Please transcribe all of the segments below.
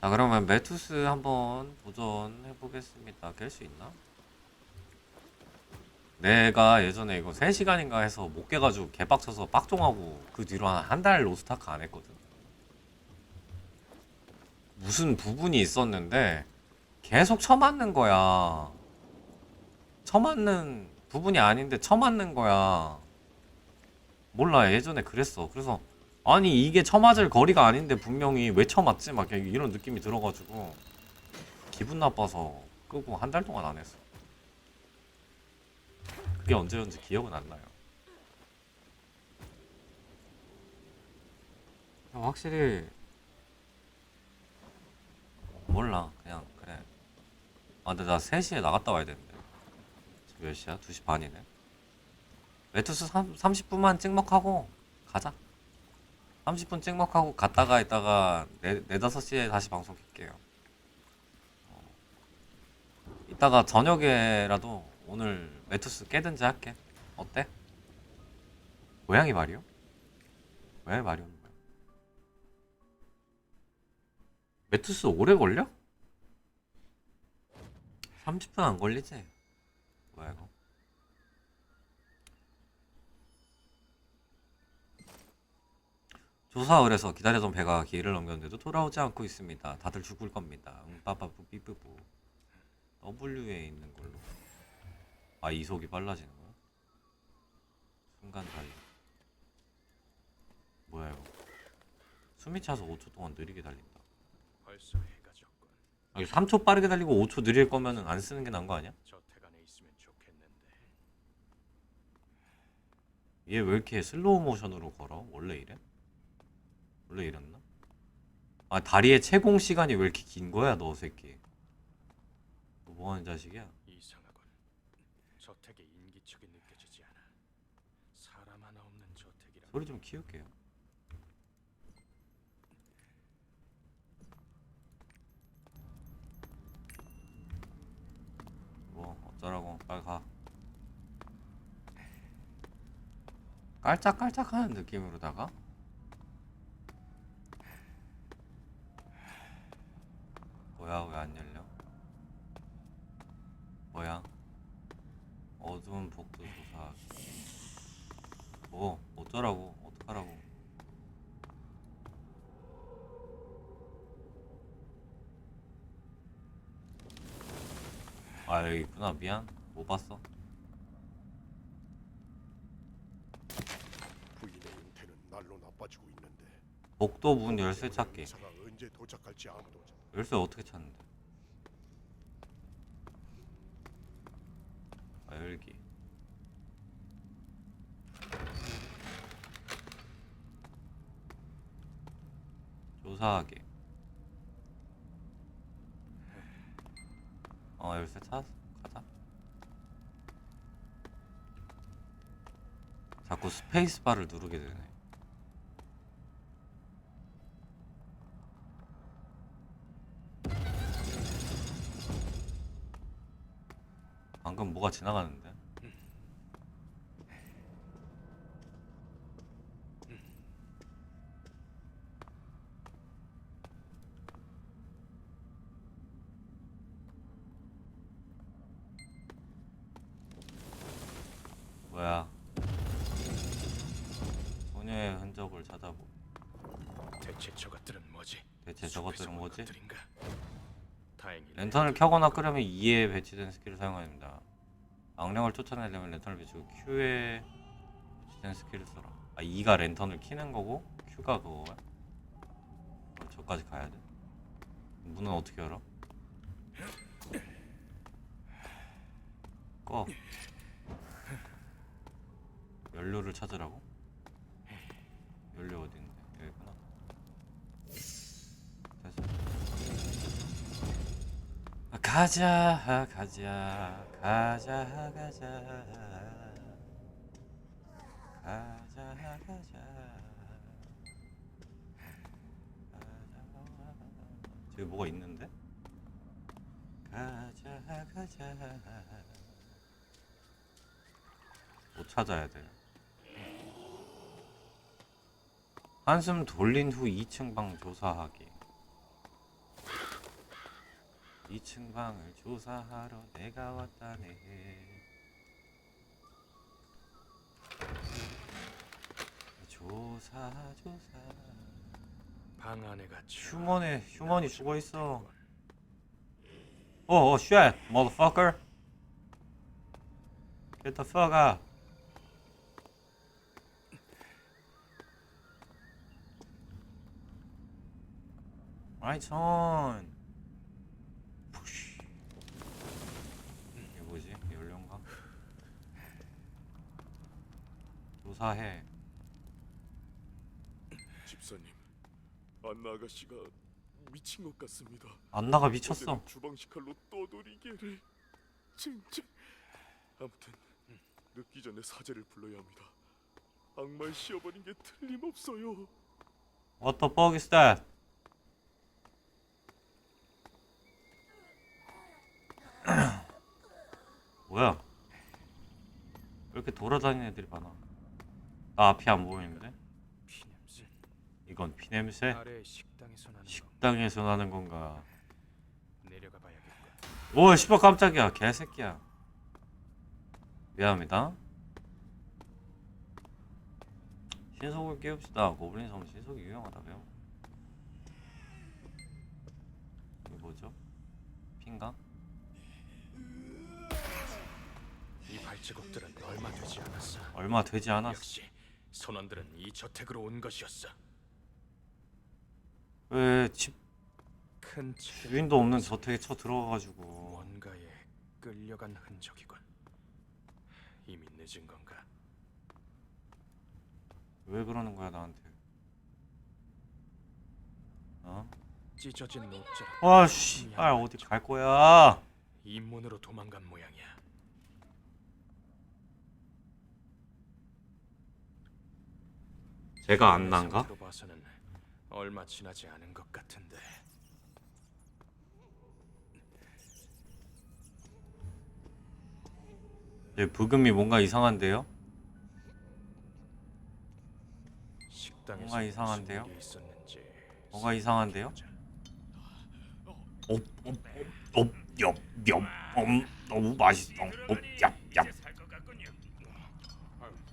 자 그러면 메투스 한번 도전해 보겠습니다. 깰 수 있나? 내가 예전에 이거 3시간인가 해서 못 깨가지고 개빡쳐서 빡종하고 그 뒤로 한 한 달 로스타크 안 했거든. 무슨 부분이 있었는데 계속 쳐맞는 거야. 쳐맞는 부분이 아닌데 쳐맞는 거야. 몰라 예전에 그랬어. 그래서 아니 이게 쳐맞을 거리가 아닌데 분명히 왜 쳐맞지? 막 이런 느낌이 들어가지고 기분 나빠서 끄고 한 달 동안 안 했어. 그게 언제였는지 기억은 안 나요. 확실히 몰라 그냥 그래. 아 근데 나 3시에 나갔다 와야 되는데 지금 몇 시야? 2시 반이네. 메투스 3, 30분만 찍먹하고 가자. 30분 찍먹하고 갔다가 있다가 4, 5시에 다시 방송 킬게요. 어. 이따가 저녁에라도 오늘 메투스 깨든지 할게. 어때? 고양이 말이요? 고양이 말이오는 뭐야? 메투스 오래 걸려? 30분 안 걸리지? 뭐야 이거? 조사 의뢰서 기다려던 배가 길을 넘겼는데도 돌아오지 않고 있습니다. 다들 죽을 겁니다. 응빠빠뿌 삐뿌뿌. W에 있는 걸로. 아 이속이 빨라지는 거야? 순간 달리. 뭐야 이거? 숨이 차서 5초 동안 느리게 달린다. 벌써 해가 졌군. 아니 3초 빠르게 달리고 5초 느릴 거면은 안 쓰는 게 나은 거 아니야? 저택 안에 있으면 좋겠는데. 얘 왜 이렇게 슬로우 모션으로 걸어? 원래 이래? 원래 이랬나? 아 다리의 채공 시간이 왜 이렇게 긴 거야 너 새끼 너 뭐하는 자식이야? 이상하군. 저택에 인기척이 느껴지지 않아. 사람 하나 없는 저택이라. 소리 좀 키울게요 뭐 어쩌라고 빨리 가 깔짝깔짝하는 느낌으로다가 뭐야 왜 안 열려? 뭐야? 어두운 복도 조사하기 뭐 어쩌라고 어떡하라고 아 여기 있구나. 미안. 못 봤어. 부인의 형태는 날로 나빠지고 있는데 복도 문 열쇠 찾기. 언제 도착할지 아무도 잘 열쇠 어떻게 찾는데? 아 열기. 조사하기 어 열쇠 찾았어 가자 자꾸 스페이스바를 누르게 되네 방금 뭐가 지나가는데? 뭐야? 소녀의 흔적을 찾아보. 대체 저것들은 뭐지? 대체 숲에서 저것들은 온 뭐지? 것들인가? 다행히 랜턴을 켜거나 끄려면 E에 배치된 스킬을 사용합니다. 악령을 쫓아내려면 랜턴을 비추고 Q에 배치된 스킬을 써라. 아 E가 랜턴을 켜는 거고 Q가 그거야? 어, 저까지 가야 돼? 문은 어떻게 열어? 꺼. 연료를 찾으라고? 연료 있는데? 가자 가자 가자 가자. 가자 가자. 저기 뭐가 있는데? 가자 가자. 못 찾아야 돼. 한숨 돌린 후 2층 방 조사하기 2층 방을 조사하러 내가 왔다네. 조사 조사. 방 안에 갇혀 휴먼에 휴먼이 죽어 있어. 어, shit, motherfucker. Get the fuck out. Right on. 푸쉬. 이게 뭐지? 연령가? 조사해. 집사님, 안나 아가씨가 미친 것 같습니다. 안나가 미쳤어. 어제는 주방식 칼로 떠돌이개를 진짜. 아무튼 늦기 전에 사제를 불러야 합니다. 악마의 씌어버린 게 틀림없어요. What the fuck is that? 뭐야? 왜 이렇게 돌아다니는 애들이 많아? 나 앞이 안 보이는데? 피냄새 이건 피 냄새? 아래 식당에서 나는 거 식당에서 나는 건가? 내려가 봐야겠군 오, 씨발 깜짝이야. 개새끼야. 미안합니다. 신속을 깨웁시다. 고블린 섬 신속이 유용하다며. 이게 뭐죠? 핀가? 이 발자국들은 얼마 되지 않았어 얼마 되지 않았어. 역시 선원들은 이 저택으로 온 것이었어 왜집큰 책에 주인도 없는 저택에 쳐 들어가가지고 뭔가에 끌려간 흔적이군 이미 늦은 건가 왜 그러는 거야 나한테? 어? 찢어진 옷자락 와 씨발 어디 갈 거야? 잇문으로 도망간 모양이야 제가 안 난가? 봐서는 얼마 지나지 않은 것 같은데 얘 부금이 뭔가 이상한데요? 식당에서 뭔가 이상한데요? 무슨 일이 있었는지 뭔가 이상한데요? 보자. 옵옵옵엽엽 음, 너무 맛있어 옵얍얍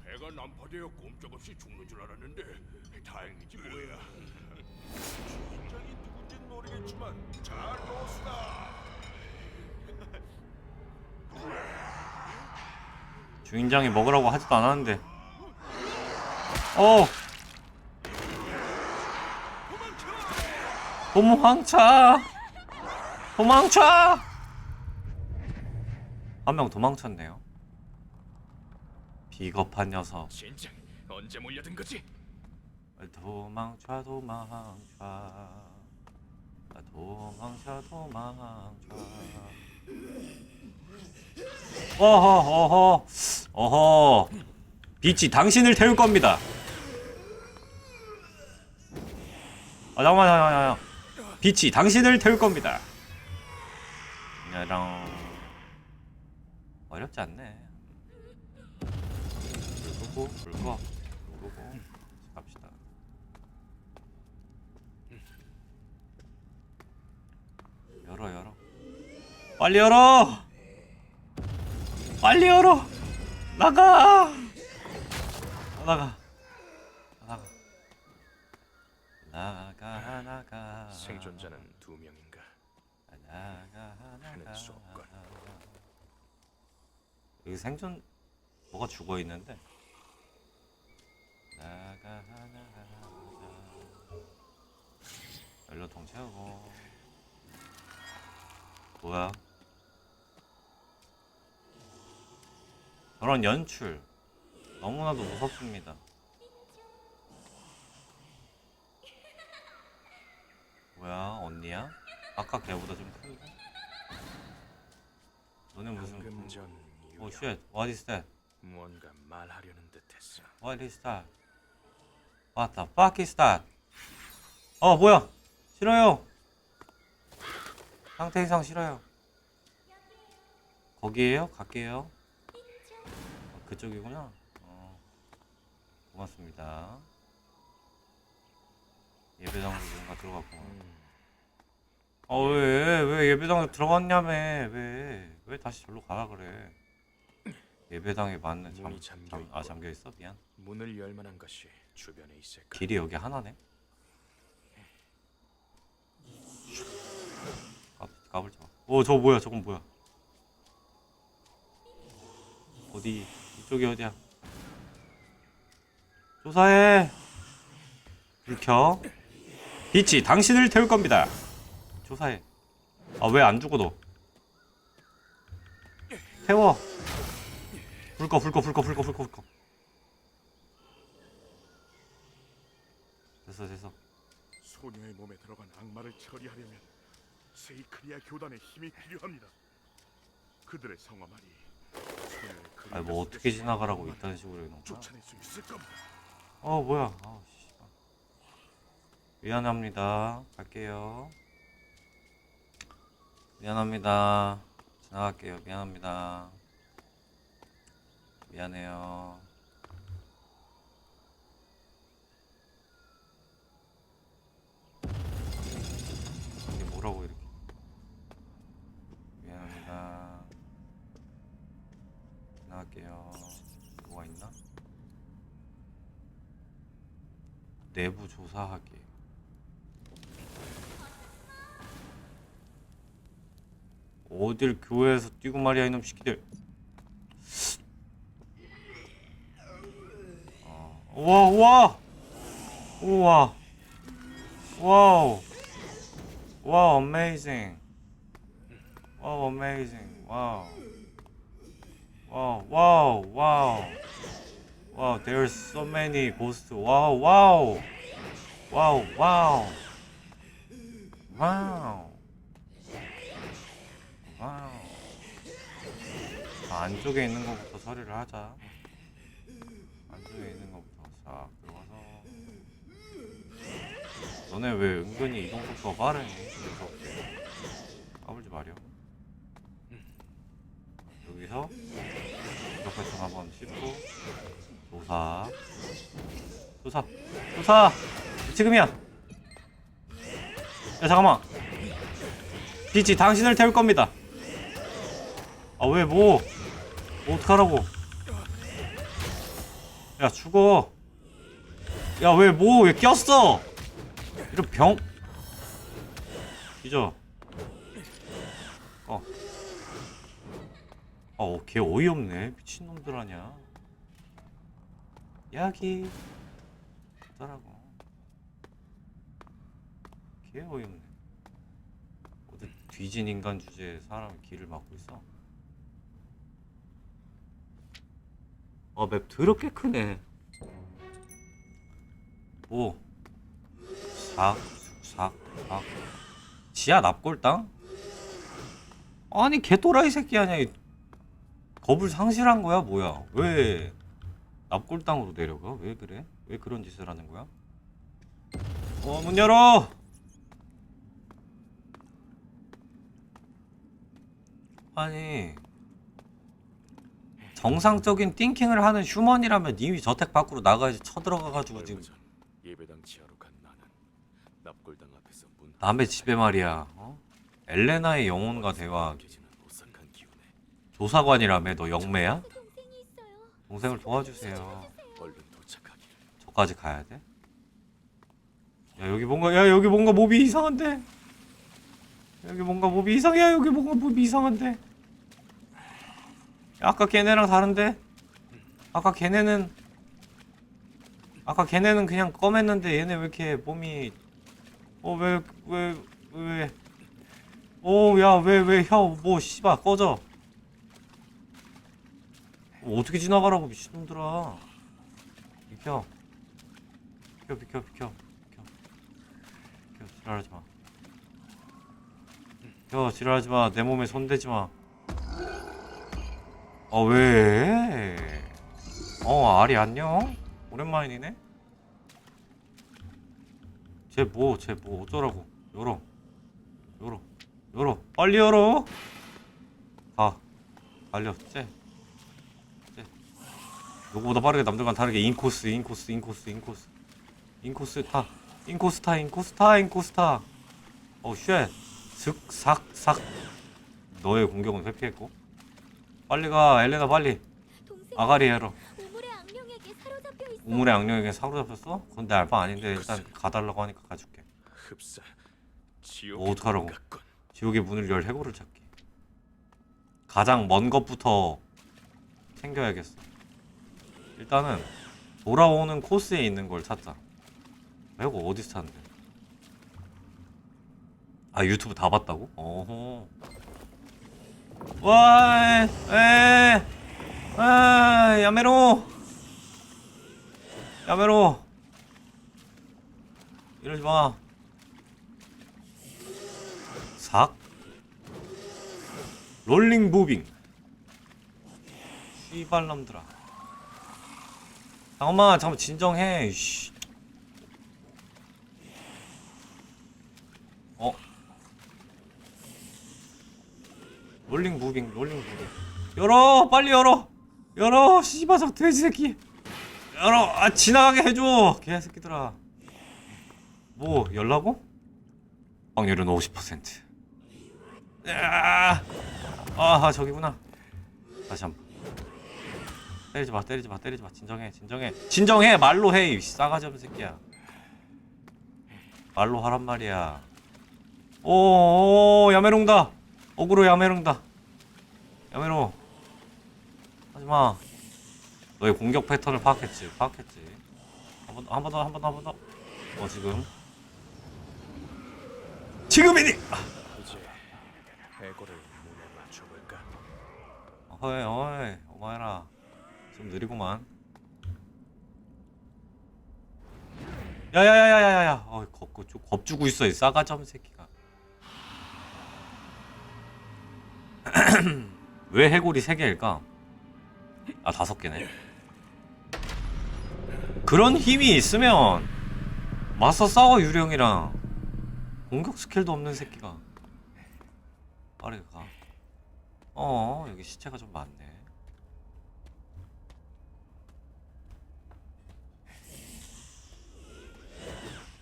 배가 난파되어 꼼짝 없이 죽는 줄 알았는데 다행이지 뭐야. 주인장이 누군지는 모르겠지만 잘 넣었다. 주인장이 먹으라고 하지도 않았는데. 어 도망쳐! 도망쳐! 한 명 도망쳤네요. 비겁한 녀석 언제 몰려든 거지? 도망쳐 도망쳐. 도망쳐 도망쳐. 어허 어허 어허. 빛이 당신을 태울 겁니다. 아 잠깐만 잠깐만. 빛이 당신을 태울 겁니다. 야랑 어렵지 않네. 불 끄고 불 꺼. 누르고 갑시다. 열어 열어. 빨리 열어. 빨리 열어. 나가. 나가. 나가. 나가 나가. 생존자는 두 명인가? 나가 하는 나가. 수 없건. 여기 생존 뭐가 죽어 있는데. 나가 나가. 연료통 채우고. 뭐야? 저런 연출 너무나도 무섭습니다. 뭐야 언니야? 아까 걔보다 좀 큰데? 너네 무슨 오 쉣, what is that? 무언가 말하려는 듯했어. What is that? What the fuck is that? 어 뭐야? 싫어요. 상태 이상 싫어요. 거기에요? 갈게요. 어, 그쪽이구나. 어, 고맙습니다. 예배당으로 뭔가 들어갔구나. 음, 어왜 왜 예배당에 들어갔냐며 왜 왜 다시 절로 가라 그래 예배당에 맞는 잠, 문이 잠겨 잠, 아 있고. 잠겨 있어 미안 문을 열 만한 것이 주변에 있을까? 길이 여기 하나네 가, 가볼지 마 오 저거 뭐야 저건 뭐야 어디 이쪽이 어디야? 조사해. 불켜. 빛이 당신을 태울 겁니다. 조사해. 아 왜 안 죽어 너? 태워. 불꺼 불꺼 불꺼 불꺼 불꺼 불꺼. 됐어 됐어. 소녀의 몸에 들어간 악마를 처리하려면 세이크리아 교단의 힘이 필요합니다. 그들의 성화말이 아니 뭐 어떻게 지나가라고 이딴 식으로 해놓은 거야. 어 뭐야. 아 씨발. 미안합니다. 갈게요. 미안합니다. 지나갈게요. 미안합니다. 미안해요 이게 뭐라고 이렇게 미안합니다 지나갈게요 뭐가 있나? 내부 조사하기. 어딜 교회에서 뛰고 말이야 이놈 새끼들. 어, 우와 우와! 우와! 와우! 와우 어메이징 와우 어메이징 와우! 와우 와우 와우 Wow, there's so many ghosts. Wow, wow. Wow, wow. Wow. Wow. 자, 안쪽에 있는 것부터 처리를 하자. 안쪽에 있는 것부터 싹 들어가서. 너네 왜 은근히 이동 속도가 빠르니? 그래서 까불지 마렴. 여기서 이렇게 좀 한번 씹고 조사. 조사. 조사! 지금이야. 야 잠깐만. 빛이 당신을 태울 겁니다. 아왜 뭐? 뭐 어떡하라고? 야 죽어. 야 왜 뭐 왜 꼈어? 이런 병. 잊어. 어. 어, 걔 어이없네. 미친놈들 아냐. 여기. 어쩌라고. 걔 어이없네. 어디 뒤진 인간 주제에 사람이 길을 막고 있어. 아, 맵 더럽게 크네. 오. 삭, 삭, 삭. 지하 납골당? 아니, 개또라이 새끼 아니야. 이 겁을 상실한 거야 뭐야 왜 납골당으로 내려가? 왜 그래? 왜 그런 짓을 하는 거야? 어 문 열어! 아니 정상적인 띵킹을 하는 휴먼이라면 님이 저택 밖으로 나가야지 쳐들어가가지고 지금. 예배당 지하로 간 나는 납골당 앞에서 문 남의 집에 말이야 어? 엘레나의 영혼과 대화. 조사관이라며 너 영매야? 동생을 도와주세요. 얼른 도착하기를 저까지 가야 돼? 야 여기 뭔가 야 여기 뭔가 몹이 이상한데? 여기 뭔가 몹이 이상해. 야 여기 뭔가 몹이 이상한데? 야, 아까 걔네랑 다른데? 아까 걔네는 아까 걔네는 그냥 검했는데 얘네 왜 이렇게 몸이 어 왜 왜 왜왜오야왜 왜 혀 뭐 씨발 꺼져 어, 어떻게 지나가라고 미친놈들아 비켜 비켜 비켜 비켜 비켜 비켜 지랄하지 마 비켜 지랄하지 마 내 몸에 손대지 마 어, 왜? 어, 아리 안녕? 오랜만이네? 쟤 뭐, 쟤 뭐 어쩌라고. 열어. 열어. 열어. 빨리 열어! 가. 쟤. 누구보다 빠르게 남들과는 다르게 인코스, 인코스, 인코스, 인코스. 인코스 타. 인코스 타, 인코스 타, 인코스 타. 어, 쉣. 슥삭삭 너의 공격은 회피했고 빨리 가 엘레나 빨리 아가리 해라 우물의 악령에게 사로잡혔어? 그건 내 알바 아닌데 일단 가달라고 하니까 가줄게 흡사 뭐 지옥의 어떡하라고. 지옥의 문을 열 해고를 찾기 가장 먼 것부터 챙겨야겠어 일단은 돌아오는 코스에 있는 걸 찾자 해고 어디서 찾는데 아 유튜브 다 봤다고? 어허 와, 에, 아, 야메로, 야메로, 이러지 마. 삭, 롤링 무빙. 씨발놈들아. 잠깐만, 잠깐만 진정해. 씨. 어? 롤링 무빙, 롤링 무빙. 열어, 빨리 열어. 열어, 씨발석 돼지 새끼. 열어, 아 지나가게 해줘, 개새끼들아. 뭐 열라고? 확률은 50%. 야, 아 저기구나. 다시 한 번. 때리지 마, 때리지 마, 때리지 마. 진정해, 진정해, 진정해. 말로 해, 이 싸가지 없는 새끼야. 말로 하란 말이야. 오, 오 야메롱다. 어그로 야메롱다. 야메롱. 하지 마. 너의 공격 패턴을 파악했지, 파악했지. 한 번 더, 한 번 더, 한 번 더, 한 번 더. 어 지금. 지금이니. 이제 해골을 문에 맞춰볼까? 어이 어이 어마해라 좀 느리구만. 야야야야야야. 어이 겁, 겁, 겁주고 있어 이 없는 새끼가. 왜 해골이 3개일까? 아 다섯 개네. 그런 힘이 있으면 맞서 싸워 유령이랑. 공격 스킬도 없는 새끼가. 빠르게 가. 어, 여기 시체가 좀 많네.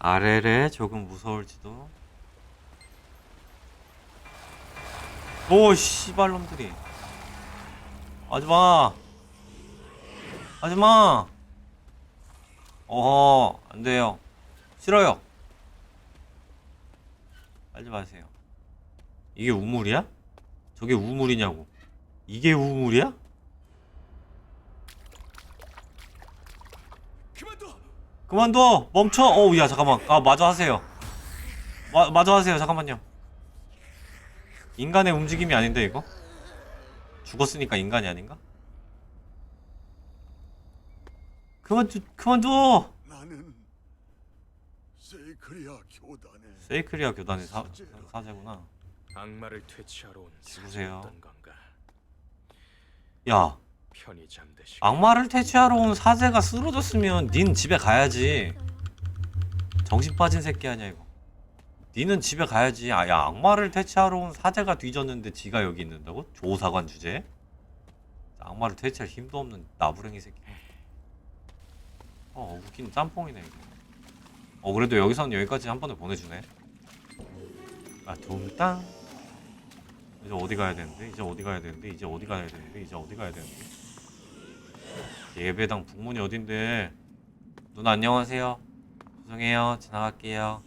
아래래 조금 무서울지도. 오, 씨발놈들이. 하지마. 하지마. 어허, 안 돼요. 싫어요. 하지 마세요. 이게 우물이야? 저게 우물이냐고. 이게 우물이야? 그만둬. 그만둬! 멈춰! 어우, 야, 잠깐만. 아, 마저 하세요. 마, 마저 하세요. 잠깐만요. 인간의 움직임이 아닌데, 이거? 죽었으니까 인간이 아닌가? 그만, 두, 그만둬! 나는 세이크리아 교단의 세이크리아 교단의 사, 사제구나. 악마를 퇴치하러 온 죽으세요. 건가? 야, 악마를 퇴치하러 온 사제가 쓰러졌으면 닌 집에 가야지. 정신 빠진 새끼 아니야 이거. 니는 집에 가야지. 아, 야 악마를 퇴치하러 온 사제가 뒤졌는데 지가 여기 있는다고? 조사관 주제? 악마를 퇴치할 힘도 없는 나부랭이 새끼. 어 웃긴 짬뽕이네 이거. 어 그래도 여기서는 여기까지 한 번에 보내주네. 아 둠땅. 이제 어디 가야 되는데? 이제 어디 가야 되는데? 이제 어디 가야 되는데? 이제 어디 가야 되는데? 예배당 북문이 어딘데? 누나 안녕하세요. 죄송해요. 지나갈게요.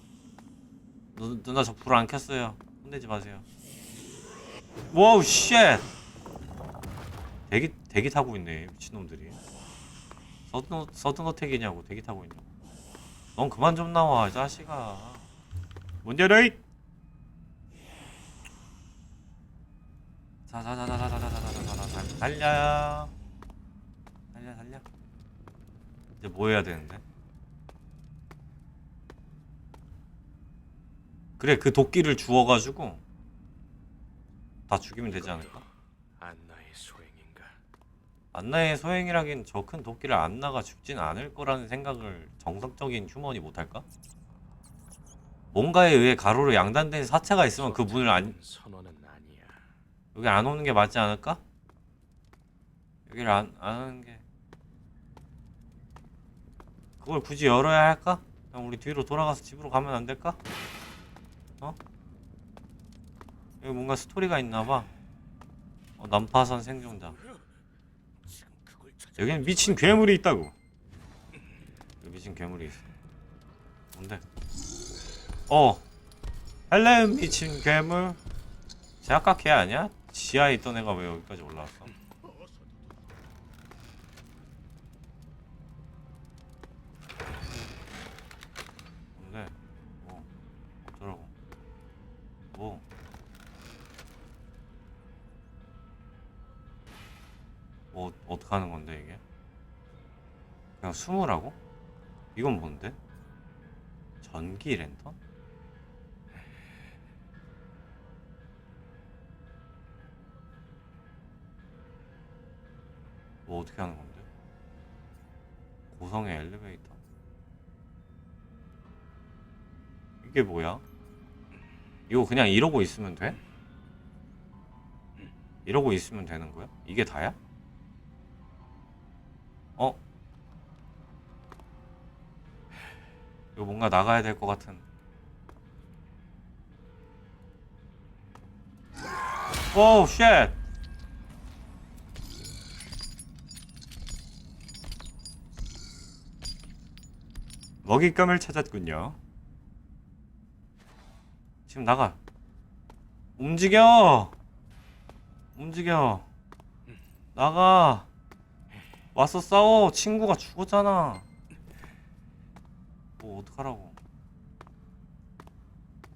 누, 누나 저 불 안 켰어요. 혼내지 마세요. 와우 쉣. 대기 대기 타고 있네 미친놈들이. 서든 서든 어택이냐고 대기 타고 있냐고. 넌 그만 좀 나와 이 자식아. 뭔 열어이? 자자자자자자자자자자 달려. 달려 달려. 이제 뭐 해야 되는데? 그래 그 도끼를 주워가지고 다 죽이면 되지 않을까? 안나의 소행인가? 안나의 소행이라긴 저 큰 도끼를 안나가 죽진 않을 거라는 생각을 정상적인 휴먼이 못할까? 뭔가에 의해 가로로 양단된 사체가 있으면 그 문을 안 선원은 아니야. 여기 안 오는 게 맞지 않을까? 여기를 안, 안 하는 게 그걸 굳이 열어야 할까? 그냥 우리 뒤로 돌아가서 집으로 가면 안 될까? 어? 여기 뭔가 스토리가 있나봐 어, 난파선 생존자. 여기는 미친 괴물이 있다고 여기 미친 괴물이 있어 뭔데 어 헬렌 미친 괴물 쟤 아까 걔 아니야? 지하에 있던 애가 왜 여기까지 올라왔어? 뭐 뭐 어떻게 하는 건데 이게? 그냥 숨으라고? 이건 뭔데? 전기 랜턴? 뭐 어떻게 하는 건데? 고성의 엘리베이터 이게 뭐야? 이거 그냥 이러고 있으면 돼? 이러고 있으면 되는 거야? 이게 다야? 어? 이거 뭔가 나가야 될 것 같은. 오우 쉣. 먹잇감을 찾았군요. 지금 나가. 움직여. 움직여. 나가. 와서 싸워. 친구가 죽었잖아. 뭐 어떡하라고.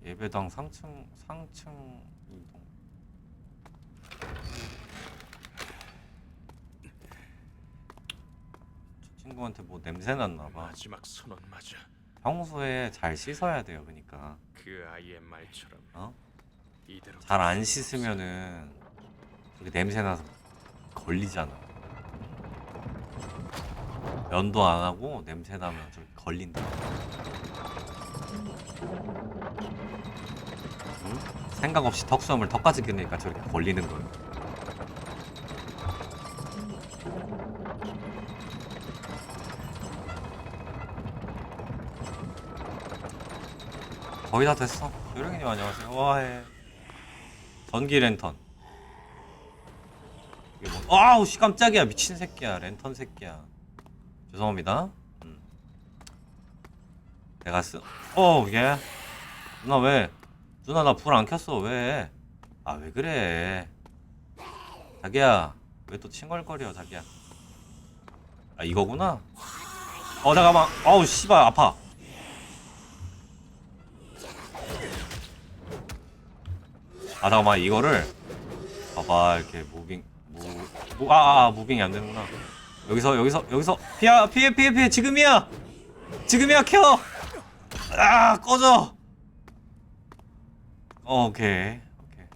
예배당 상층 상층 이동. 저 친구한테 뭐 냄새 났나 봐. 마지막 선언 맞아. 평소에 잘 씻어야 돼요. 그러니까. 그 아이의 말처럼 어? 이대로 잘 안 씻으면은 저기 냄새 나서 걸리잖아. 면도 안 하고 냄새 나면 저기 걸린다. 응? 생각 없이 턱수염을 턱까지 끼니까 저렇게 걸리는 거예요. 거의 다 됐어. 요령이님 안녕하세요. 와, 예. 전기 랜턴. 이게 뭐? 아우 씨 깜짝이야 미친 새끼야 랜턴 새끼야. 죄송합니다. 음. 내가 쓰. 어 예. 누나 왜? 누나 나 불 안 켰어 왜? 아 왜 그래? 자기야 왜 또 칭얼거려 자기야? 아 이거구나. 어 잠깐만. 어우 씨발 아파. 아 잠깐만 이거를 봐봐 이렇게 무빙 무아아 아, 무빙이 안 되는구나. 여기서 여기서 여기서. 피해 피해 피해 피해. 지금이야. 지금이야 켜 아 꺼져. 어, 오케이. 오케이.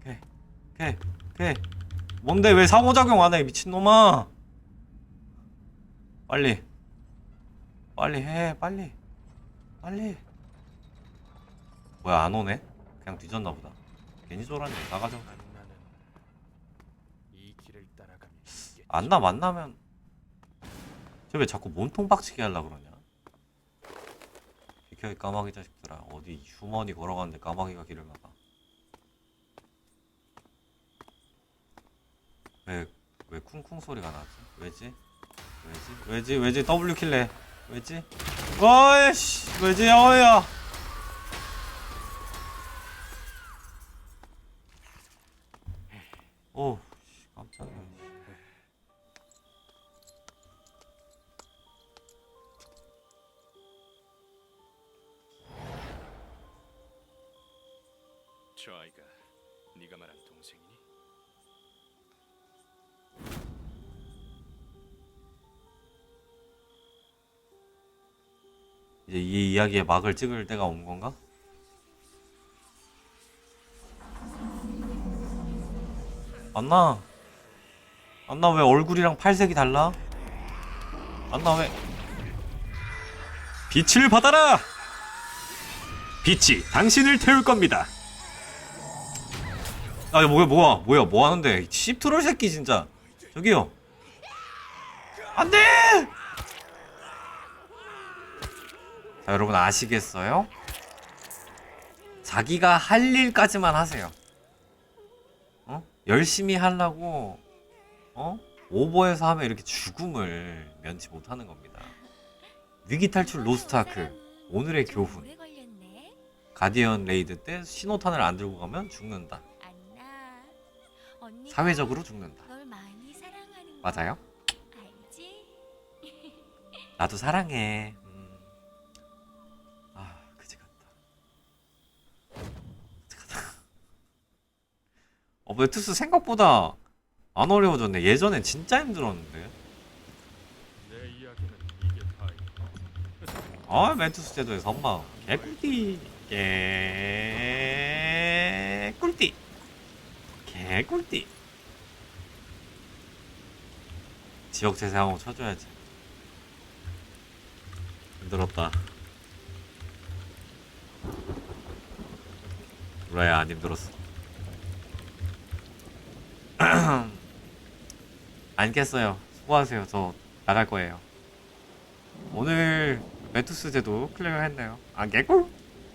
오케이. 오케이. 오케이. 뭔데? 왜 상호작용 안 해 미친놈아? 빨리. 빨리 해 빨리. 빨리. 뭐야 안 오네 그냥 뒤졌나 보다. 괜히 쫄았네. 나가자. 안나 만나면 쟤 왜 자꾸 몸통 박치기 하려 그러냐? 비켜 이 까마귀 자식들아. 어디 휴먼이 걸어가는데 까마귀가 길을 막아 왜 왜 쿵쿵 소리가 나지? 왜지? 왜지? 왜지? 왜지? W 킬래. 왜지? 어이씨! 왜지? 어야 이제 이 이야기의 막을 찍을 때가 온 건가? 안나 안나 왜 얼굴이랑 팔색이 달라? 안나 왜 빛을 받아라! 빛이 당신을 태울 겁니다. 아, 뭐야, 뭐야, 뭐야, 뭐 하는데? 씹트롤 새끼, 진짜. 저기요. 안 돼! 자, 여러분 아시겠어요? 자기가 할 일까지만 하세요. 어? 열심히 하려고 어? 오버해서 하면 이렇게 죽음을 면치 못하는 겁니다. 위기 탈출 로스트아크 오늘의 교훈. 가디언 레이드 때 신호탄을 안 들고 가면 죽는다. 사회적으로 죽는다. 맞아요? 나도 사랑해. 음. 아, 그지 같다. 그지 같다. 어, 메투스 생각보다 안 어려워졌네. 예전엔 진짜 힘들었는데. 내 이야기는 이게 다이다. 아, 메투스 제도의 선망. 개꿀띠. 개꿀띠. 개꿀띠. 지역 재생하고 쳐줘야지. 힘들었다. 우라야 안 힘들었어. 안 깼어요. 수고하세요. 저 나갈 거예요. 오늘 메투스 제도 클리어 했네요. 안 깼고?